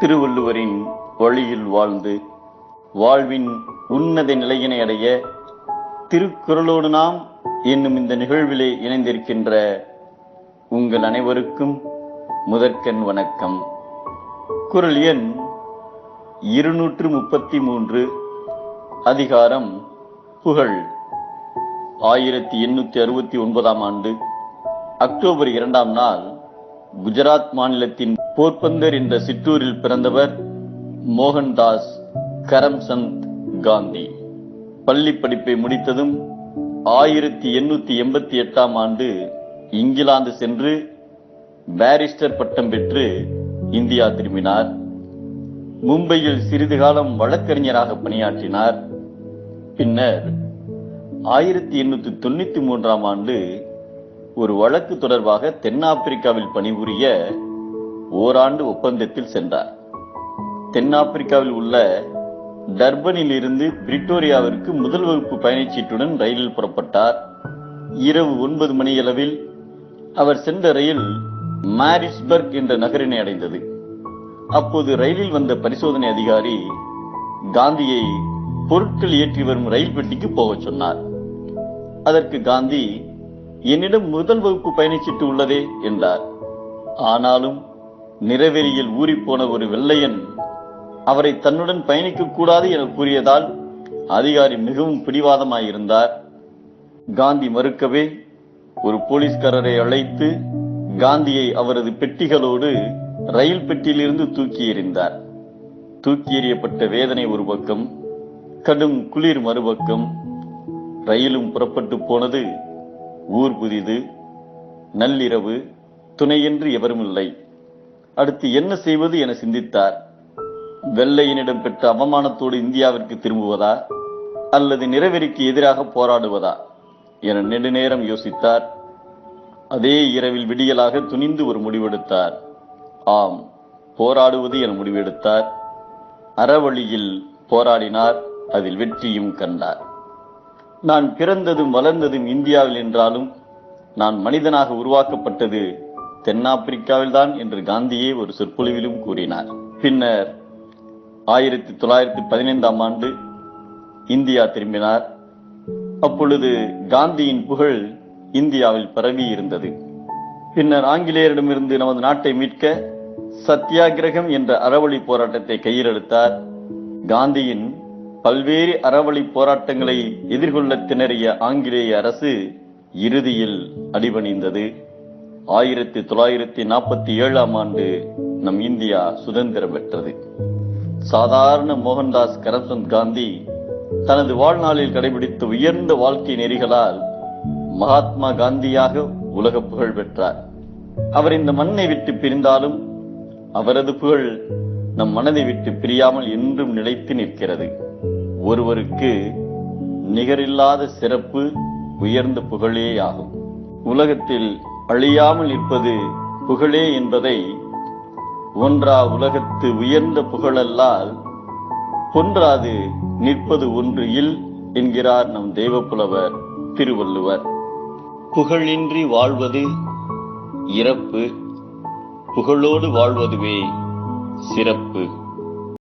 திருவள்ளுவரின் வழியில் வாழ்ந்து வாழ்வின் உன்னத நிலையினை அடைய திருக்குறளோடு நாம் என்னும் இந்த நிகழ்விலே இணைந்திருக்கின்ற உங்கள் அனைவருக்கும் முதற்கண் வணக்கம். குரல் எண் இருநூற்று முப்பத்தி மூன்று அதிகாரம் புகழ். ஆயிரத்தி எண்ணூற்றி அறுபத்தி ஒன்பதாம் ஆண்டு அக்டோபர் இரண்டாம் நாள் குஜராத் மாநிலத்தின் போர்பந்தர் என்ற சிற்றூரில் பிறந்தவர் மோகன்தாஸ் கரம்சந்த் காந்தி. பள்ளி படிப்பை முடித்ததும் ஆயிரத்தி எண்ணூத்தி எண்பத்தி எட்டாம் ஆண்டு இங்கிலாந்து சென்று பாரிஸ்டர் பட்டம் பெற்று இந்தியா திரும்பினார். மும்பையில் சிறிது காலம் வழக்கறிஞராக பணியாற்றினார். பின்னர் ஆயிரத்தி எண்ணூத்தி தொண்ணூத்தி மூன்றாம் ஆண்டு ஒரு வழக்கு தொடர்பாக தென்னாப்பிரிக்காவில் பணிபுரிய ஓராண்டு ஒப்பந்தத்தில் சென்றார். தென்னாப்பிரிக்காவில் உள்ள டர்பனில் இருந்து பிரிட்டோரியாவிற்கு முதல் வகுப்பு பயணச்சீட்டுடன் ரயிலில் புறப்பட்டார். இரவு ஒன்பது மணியளவில் அவர் சென்ற ரயில் மாரிஸ்பர்க் என்ற நகரினை அடைந்தது. அப்போது ரயிலில் வந்த பரிசோதனை அதிகாரி காந்தியை பொருட்கள் ஏற்றி வரும் ரயில் பெட்டிக்கு போகச் சொன்னார். அதற்கு காந்தி என்னிடம் முதல் வகுப்பு பயணிச்சிட்டு உள்ளதே என்றார். ஆனாலும் நிறவெறியில் ஊறிப்போன ஒரு வெள்ளையன் அவரை தன்னுடன் பயணிக்க கூடாது என கூறியதால் அதிகாரி மிகவும் பிடிவாதமாயிருந்தார் காந்தி மறுக்கவே ஒரு போலீஸ்காரரை அழைத்து காந்தியை அவரது பெட்டிகளோடு ரயில் பெட்டியிலிருந்து தூக்கி எறிந்தார். தூக்கி எறியப்பட்ட வேதனை ஒரு பக்கம் கடும் குளிர் மறுபக்கம் ரயிலும் புறப்பட்டு போனது ஊர் புதிது நள்ளிரவு துணையென்று எவரும் இல்லை. அடுத்து என்ன செய்வது என சிந்தித்தார். வெள்ளையனிடம் பெற்ற அவமானத்தோடு இந்தியாவிற்கு திரும்புவதா அல்லது நிறவெறிக்கு எதிராக போராடுவதா என நெடுநேரம் யோசித்தார். அதே இரவில் விடியலாக துணிந்து ஒரு முடிவெடுத்தார். ஆம் போராடுவது என முடிவெடுத்தார். அறவழியில் போராடினார் அதில் வெற்றியும் கண்டார். நான் பிறந்ததும் வளர்ந்ததும் இந்தியாவில் என்றாலும் நான் மனிதனாக உருவாக்கப்பட்டது தென்னாப்பிரிக்காவில்தான் என்று காந்தியே ஒரு சொற்பொழிவிலும் கூறினார். பின்னர் ஆயிரத்தி தொள்ளாயிரத்தி பதினைந்தாம் ஆண்டு இந்தியா திரும்பினார். அப்பொழுது காந்தியின் புகழ் இந்தியாவில் பரவி இருந்தது. பின்னர் ஆங்கிலேயரிடமிருந்து நமது நாட்டை மீட்க சத்தியாகிரகம் என்ற அறவழி போராட்டத்தை கையிலெடுத்தார் காந்தியின் பல்வேறு அறவழி போராட்டங்களை எதிர்கொள்ள திணறிய ஆங்கிலேய அரசு இறுதியில் அடிபணிந்தது. ஆயிரத்தி தொள்ளாயிரத்தி நாற்பத்தி ஏழாம் ஆண்டு நம் இந்தியா சுதந்திரம் பெற்றது. சாதாரண மோகன்தாஸ் கரம்சந்த் காந்தி தனது வாழ்நாளில் கடைபிடித்த உயர்ந்த வாழ்க்கை நெறிகளால் மகாத்மா காந்தியாக உலக புகழ் பெற்றார். அவர் இந்த மண்ணை விட்டு பிரிந்தாலும் அவரது புகழ் நம் மனதை விட்டு பிரியாமல் என்றும் நிலைத்து நிற்கிறது. ஒருவருக்கு நிகரில்லாத சிறப்பு உயர்ந்த புகழே ஆகும். உலகத்தில் அழியாமல் இருப்பது புகழே என்பதை ஒன்றா உலகத்து உயர்ந்த புகழல்லால் பொன்றாது நிற்பது ஒன்று இல் என்கிறார் நம் தெய்வப்புலவர் திருவள்ளுவர். புகழின்றி வாழ்வது இறப்பு புகழோடு வாழ்வதுவே சிறப்பு.